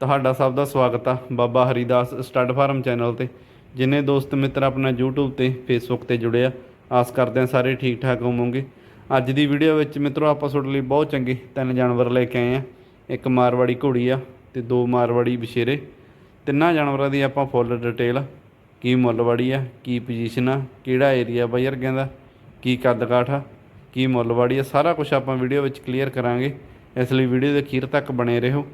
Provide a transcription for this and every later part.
ਤੁਹਾਡਾ ਸਭ ਦਾ ਸਵਾਗਤ ਆ Baba Haridas stud farm channel ਤੇ, ਜਿੰਨੇ ਦੋਸਤ ਮਿੱਤਰ ਆਪਣਾ YouTube ਤੇ, Facebook ਤੇ ਜੁੜੇ ਆ। ਆਸ ਕਰਦੇ ਆ ਸਾਰੇ ਠੀਕ ਠਾਕ ਹੋਵੋਗੇ। ਅੱਜ ਦੀ ਵੀਡੀਓ ਵਿੱਚ ਮਿੱਤਰੋ, ਆਪਾਂ ਤੁਹਾਡੇ ਲਈ ਬਹੁਤ ਚੰਗੇ ਤਿੰਨ ਜਾਨਵਰ ਲੈ ਕੇ ਆਏ ਆ। ਇੱਕ ਮਾਰਵਾੜੀ ਘੋੜੀ ਆ ਤੇ ਦੋ ਮਾਰਵਾੜੀ ਬਸ਼ੇਰੇ ਤਿੰਨਾਂ ਜਾਨਵਰਾਂ ਦੀ ਆਪਾਂ ਫੁੱਲ ਡਿਟੇਲ ਕੀ ਮੁੱਲਵਾੜੀ ਆ, ਕੀ ਪੋਜੀਸ਼ਨ ਆ, ਕਿਹੜਾ ਏਰੀਆ ਬਾਈ ਵਰਗਿਆਂ ਦਾ, ਕੀ ਕੱਦ ਕਾਠ ਆ, ਕੀ ਮੁੱਲਵਾੜੀ ਆ, ਸਾਰਾ ਕੁਝ ਆਪਾਂ ਵੀਡੀਓ ਵਿੱਚ ਕਲੀਅਰ ਕਰਾਂਗੇ। ਇਸ ਲਈ ਵੀਡੀਓ ਦੇ ਅਖੀਰ ਤੱਕ ਬਣੇ ਰਹੋ।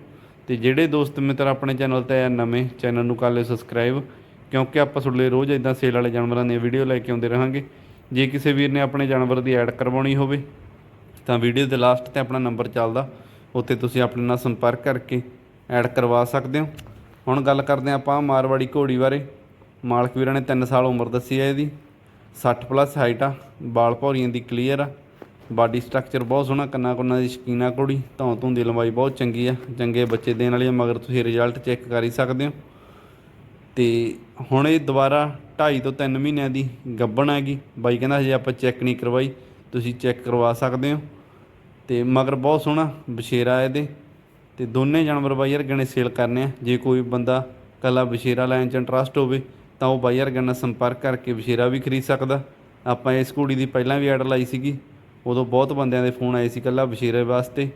ਤੇ ਜਿਹੜੇ ਦੋਸਤ ਮਿੱਤਰ ਆਪਣੇ ਚੈਨਲ ਤੇ ਆ ਨਵੇਂ, ਚੈਨਲ ਨੂੰ ਕਰ ਲਿਓ ਸਬਸਕ੍ਰਾਈਬ ਕਿਉਂਕਿ ਆਪਾਂ ਤੁਹਾਡੇ ਰੋਜ਼ ਇਦਾਂ ਸੇਲ ਵਾਲੇ ਜਾਨਵਰਾਂ ਦੀਆਂ ਵੀਡੀਓ ਲੈ ਕੇ ਆਉਂਦੇ ਰਹਾਂਗੇ। ਜੇ ਕਿਸੇ ਵੀਰ ਨੇ ਆਪਣੇ ਜਾਨਵਰ ਦੀ ਐਡ ਕਰਵਾਉਣੀ ਹੋਵੇ, ਤਾਂ ਵੀਡੀਓ ਦੇ ਲਾਸਟ ਤੇ ਆਪਣਾ ਨੰਬਰ ਚੱਲਦਾ, ਉੱਥੇ ਤੁਸੀਂ ਆਪਣੇ ਨਾਲ ਸੰਪਰਕ ਕਰਕੇ ਐਡ ਕਰਵਾ ਸਕਦੇ ਹੋ। ਹੁਣ ਗੱਲ ਕਰਦੇ ਹਾਂ ਆਪਾਂ ਮਾਰਵਾੜੀ ਘੋੜੀ ਬਾਰੇ। ਮਾਲਕ ਵੀਰਾਂ ਨੇ 3 ਸਾਲ ਉਮਰ ਦੱਸੀ ਹੈ ਇਹਦੀ। 60 ਪਲੱਸ ਹਾਈਟ ਆ ਬਾਲ ਭੌਰੀਆਂ ਦੀ ਕਲੀਅਰ ਆ। ਬਾਡੀ ਸਟਰਕਚਰ ਬਹੁਤ ਸੋਹਣਾ, ਕੰਨਾ ਕੁੰਨਾ ਦੀ ਸ਼ਕੀਨਾ ਘੋੜੀ, ਧੌਂ ਧੂੰ ਦੀ ਲੰਬਾਈ ਬਹੁਤ ਚੰਗੀ ਆ, ਚੰਗੇ ਬੱਚੇ ਦੇਣ ਵਾਲੀ ਆ, ਮਗਰ ਤੁਸੀਂ ਰਿਜ਼ਲਟ ਚੈੱਕ ਕਰ ਹੀ ਸਕਦੇ ਹੋ। ਤੇ ਹੁਣ ਇਹ ਦੁਬਾਰਾ 2.5 ਤੋਂ 3 ਮਹੀਨਿਆਂ ਦੀ ਗੱਬਣ ਹੈਗੀ, ਬਾਈ ਕਹਿੰਦਾ ਹਜੇ ਆਪਾਂ ਚੈੱਕ ਨਹੀਂ ਕਰਵਾਈ, ਤੁਸੀਂ ਚੈੱਕ ਕਰਵਾ ਸਕਦੇ ਹੋ। ਤੇ ਮਗਰ ਬਹੁਤ ਸੋਹਣਾ ਬਸ਼ੇਰਾ ਇਹਦੇ, ਤੇ ਦੋਨੇ ਜਾਨਵਰ ਬਾਈ ਵਰਗੇ ਨੇ ਸੇਲ ਕਰਨੇ ਆ, ਜੇ ਕੋਈ ਬੰਦਾ ਕੱਲਾ ਬਸ਼ੇਰਾ ਲੈਣ ਚ ਇੰਟਰਸਟ ਹੋਵੇ, ਤਾਂ ਉਹ ਬਾਈ ਵਰਗੇ ਨਾਲ ਸੰਪਰਕ ਕਰਕੇ ਬਸ਼ੇਰਾ ਵੀ ਖਰੀਦ ਸਕਦਾ। ਆਪਾਂ ਇਸ ਕੁੜੀ ਦੀ ਪਹਿਲਾਂ ਵੀ ਐਡ ਲਾਈ ਸੀਗੀ ਉਦੋਂ ਬਹੁਤ ਬੰਦਿਆਂ ਦੇ ਫੋਨ ਆਏ ਸੀ ਕੱਲਾ ਬਸ਼ੇਰੇ ਵਾਸਤੇ,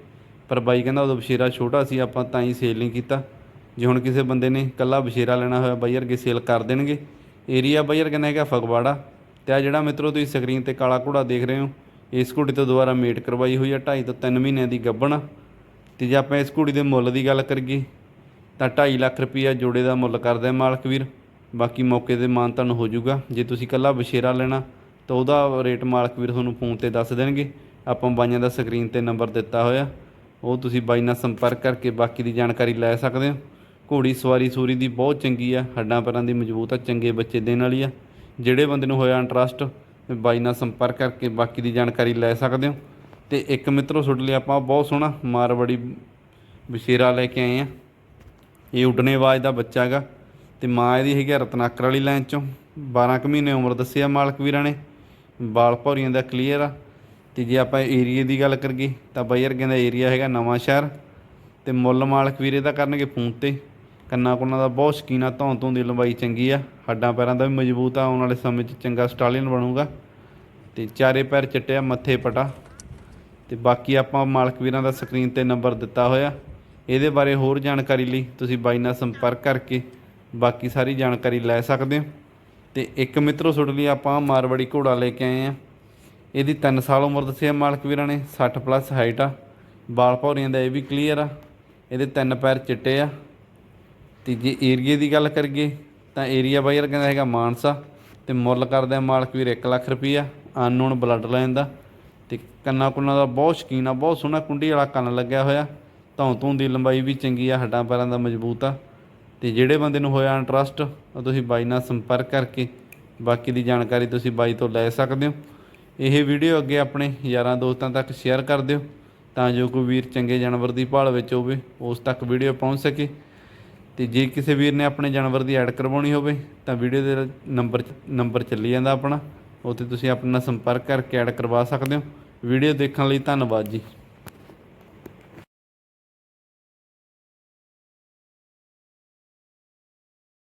ਪਰ ਬਾਈ ਕਹਿੰਦਾ ਉਦੋਂ ਬਸ਼ੇਰਾ ਛੋਟਾ ਸੀ, ਆਪਾਂ ਤਾਂ ਹੀ ਸੇਲ ਨਹੀਂ ਕੀਤਾ। ਜੇ ਹੁਣ ਕਿਸੇ ਬੰਦੇ ਨੇ ਕੱਲਾ ਬਸ਼ੇਰਾ ਲੈਣਾ ਹੋਇਆ, ਬਾਈ ਅਰਗੇ ਸੇਲ ਕਰ ਦੇਣਗੇ। ਏਰੀਆ ਬਾਈ ਅਰ ਕਹਿੰਦਾ ਹੈਗਾ ਫਗਵਾੜਾ ਤੇ ਆ ਜਿਹੜਾ ਮਿੱਤਰੋ, ਤੁਸੀਂ ਸਕਰੀਨ ਤੇ ਕਾਲਾ ਘੋੜਾ ਦੇਖ ਰਹੇ ਹੋ, ਇਸ ਕੁੜੀ ਤੋਂ ਦੁਬਾਰਾ ਮੇਟ ਕਰਵਾਈ ਹੋਈ ਆ 2.5 ਤੋਂ 3 ਮਹੀਨਿਆਂ ਦੀ ਗੱਭਣ। ਆ। ਤੇ ਜੇ ਆਪਾਂ ਇਸ ਕੁੜੀ ਦੇ ਮੁੱਲ ਦੀ ਗੱਲ ਕਰੀਏ, ਤਾਂ 2.5 ਲੱਖ ਰੁਪਈਆ ਜੋੜੇ ਦਾ ਮੁੱਲ ਕਰਦਾ ਹੈ ਮਾਲਕ ਵੀਰ। ਬਾਕੀ ਮੌਕੇ ਤੇ ਮਾਨਤਨ ਹੋ ਜਾਊਗਾ। ਜੇ ਤੁਸੀਂ ਕੱਲਾ ਬਸ਼ੇਰਾ ਲੈਣਾ ਤਾਂ ਉਹਦਾ ਰੇਟ ਮਾਲਕ ਵੀਰ ਤੁਹਾਨੂੰ ਫੋਨ ਤੇ ਦੱਸ ਦੇਣਗੇ। ਆਪਾਂ ਬਾਈਆਂ ਦਾ ਸਕਰੀਨ ਤੇ ਨੰਬਰ ਦਿੱਤਾ ਹੋਇਆ। ਉਹ ਤੁਸੀਂ ਬਾਈ ਨਾਲ ਸੰਪਰਕ ਕਰਕੇ ਬਾਕੀ ਦੀ ਜਾਣਕਾਰੀ ਲੈ ਸਕਦੇ ਹੋ। ਘੋੜੀ ਸਵਾਰੀ ਸੂਰੀ ਦੀ ਬਹੁਤ ਚੰਗੀ ਆ। ਹੱਡਾਂ ਪੈਰਾਂ ਦੀ ਮਜ਼ਬੂਤ ਆ, ਚੰਗੇ ਬੱਚੇ ਦੇਣ ਵਾਲੀ ਆ। ਜਿਹੜੇ ਬੰਦੇ ਨੂੰ ਹੋਇਆ ਇੰਟਰਸਟ ਬਾਈ ਨਾਲ ਸੰਪਰਕ ਕਰਕੇ ਬਾਕੀ ਦੀ ਜਾਣਕਾਰੀ ਲੈ ਸਕਦੇ ਹੋ। ਤੇ ਇੱਕ ਮਿੱਤਰੋ, ਤੁਹਾਡੇ ਲਈ ਆਪਾਂ ਬਹੁਤ ਸੋਹਣਾ ਮਾਰਵਾੜੀ ਬਸ਼ੇਰਾ ਲੈ ਕੇ ਆਏ ਆ। ਇਹ ਉੱਡਣੇ ਆਵਾਜ਼ ਦਾ ਬੱਚਾ ਹੈਗਾ। ਤੇ ਮਾਂ ਇਹਦੀ ਹੈਗੀ ਆ ਰਤਨਾਕਰ ਵਾਲੀ ਲਾਈਨ ਚੋਂ। 12 ਕੁ ਮਹੀਨੇ ਉਮਰ ਦੱਸਿਆ ਮਾਲਕ ਵੀਰਾਂ ਨੇ। ਬਾਲ ਭੌਰੀਆਂ ਦਾ ਕਲੀਅਰ ਆ। ਤੇ ਜੇ ਆਪਾਂ ਏਰੀਏ ਦੀ ਗੱਲ ਕਰੀਏ, ਤਾਂ ਬਾਈ ਵਰਗਿਆਂ ਦਾ ਏਰੀਆ ਹੈਗਾ ਨਵਾਂ ਸ਼ਹਿਰ। ਤੇ ਮੁੱਲ ਮਾਲਕ ਵੀਰੇ ਦਾ ਕਰਨਗੇ ਫੋਨ ਤੇ। ਕੰਨਾ ਕੁੰਨਾ ਦਾ ਬਹੁਤ ਸ਼ਕੀਨਾ ਧੌਂ ਧੌਂ ਦੀ ਲੰਬਾਈ ਚੰਗੀ ਆ। ਹੱਡਾਂ ਪੈਰਾਂ ਦਾ ਵੀ ਮਜ਼ਬੂਤ ਆ, ਆਉਣ ਵਾਲੇ ਸਮੇਂ 'ਚ ਚੰਗਾ ਸਟਾਲੀਅਨ ਬਣੂਗਾ। ਤੇ ਚਾਰੇ ਪੈਰ ਚਿੱਟੇ ਆ ਮੱਥੇ ਪਟਾ। ਤੇ ਬਾਕੀ ਆਪਾਂ ਮਾਲਕ ਵੀਰਾਂ ਦਾ ਸਕਰੀਨ ਤੇ ਨੰਬਰ ਦਿੱਤਾ ਹੋਇਆ। ਇਹਦੇ ਬਾਰੇ ਹੋਰ ਜਾਣਕਾਰੀ ਲਈ ਤੁਸੀਂ ਬਾਈ ਨਾਲ ਸੰਪਰਕ ਕਰਕੇ ਬਾਕੀ ਸਾਰੀ ਜਾਣਕਾਰੀ ਲੈ ਸਕਦੇ ਹੋ। ਤੇ ਇੱਕ ਮਿੱਤਰੋ ਤੁਹਾਡੇ ਲਈ ਆਪਾਂ, ਮਾਰਵਾੜੀ ਘੋੜਾ ਲੈ ਕੇ ਆਏ ਆ। ਇਹਦੀ 3 ਸਾਲ ਉਮਰ ਦੱਸਿਆ ਮਾਲਕ ਵੀਰਾਂ ਨੇ 60 ਪਲੱਸ ਹਾਈਟ ਆ। ਬਾਲ ਭੌਰੀਆਂ ਦਾ ਇਹ ਵੀ ਕਲੀਅਰ ਆ। ਇਹਦੇ ਤਿੰਨ ਪੈਰ ਚਿੱਟੇ ਆ। ਤੇ ਜੇ ਏਰੀਏ ਦੀ ਗੱਲ ਕਰੀਏ, ਤਾਂ ਏਰੀਆ ਬਾਈ ਕਹਿੰਦਾ ਹੈਗਾ ਮਾਨਸਾ। ਤੇ ਮੁੱਲ ਕਰਦੇ ਆ ਮਾਲਕ ਵੀਰ 1 ਲੱਖ ਰੁਪਈਆ ਅਨਨੋਨ ਬਲੱਡ ਲਾਈਨ ਦਾ। ਤੇ ਕੰਨਾ ਕੁੰਨਾ ਦਾ ਬਹੁਤ ਸ਼ਕੀਨ ਆ, ਬਹੁਤ ਸੋਹਣਾ ਕੁੰਡੀ ਵਾਲਾ ਕੰਨ ਲੱਗਿਆ ਹੋਇਆ। ਧੌਂ ਧੂੰ ਦੀ ਲੰਬਾਈ ਵੀ ਚੰਗੀ ਆ, ਹੱਡਾਂ ਪੈਰਾਂ ਦਾ ਮਜ਼ਬੂਤ ਆ। ਤੇ ਜਿਹੜੇ ਬੰਦੇ ਨੂੰ ਹੋਇਆ ਇੰਟਰਸਟ ਉਹ ਤੁਸੀਂ ਬਾਈ ਨਾਲ ਸੰਪਰਕ ਕਰਕੇ ਬਾਕੀ ਦੀ ਜਾਣਕਾਰੀ ਤੁਸੀਂ ਬਾਈ ਤੋਂ ਲੈ ਸਕਦੇ ਹੋ। ਇਹ ਵੀਡੀਓ ਅੱਗੇ ਆਪਣੇ ਯਾਰਾਂ ਦੋਸਤਾਂ ਤੱਕ ਸ਼ੇਅਰ ਕਰ ਦਿਓ, ਤਾਂ ਜੋ ਕੋਈ ਵੀਰ ਚੰਗੇ ਜਾਨਵਰ ਦੀ ਭਾਲ ਵਿੱਚ ਹੋਵੇ, ਉਸ ਤੱਕ ਵੀਡੀਓ ਪਹੁੰਚ ਸਕੇ। ਤੇ ਜੇ ਕਿਸੇ ਵੀਰ ਨੇ ਆਪਣੇ ਜਾਨਵਰ ਦੀ ਐਡ ਕਰਵਾਉਣੀ ਹੋਵੇ, ਤਾਂ ਵੀਡੀਓ ਦੇ ਨੰਬਰ ਨੰਬਰ ਚੱਲੀ ਜਾਂਦਾ ਆਪਣਾ। ਉੱਥੇ ਤੁਸੀਂ ਆਪਣੇ ਨਾਲ ਸੰਪਰਕ ਕਰਕੇ ਐਡ ਕਰਵਾ ਸਕਦੇ ਹੋ। ਵੀਡੀਓ ਦੇਖਣ ਲਈ ਧੰਨਵਾਦ ਜੀ।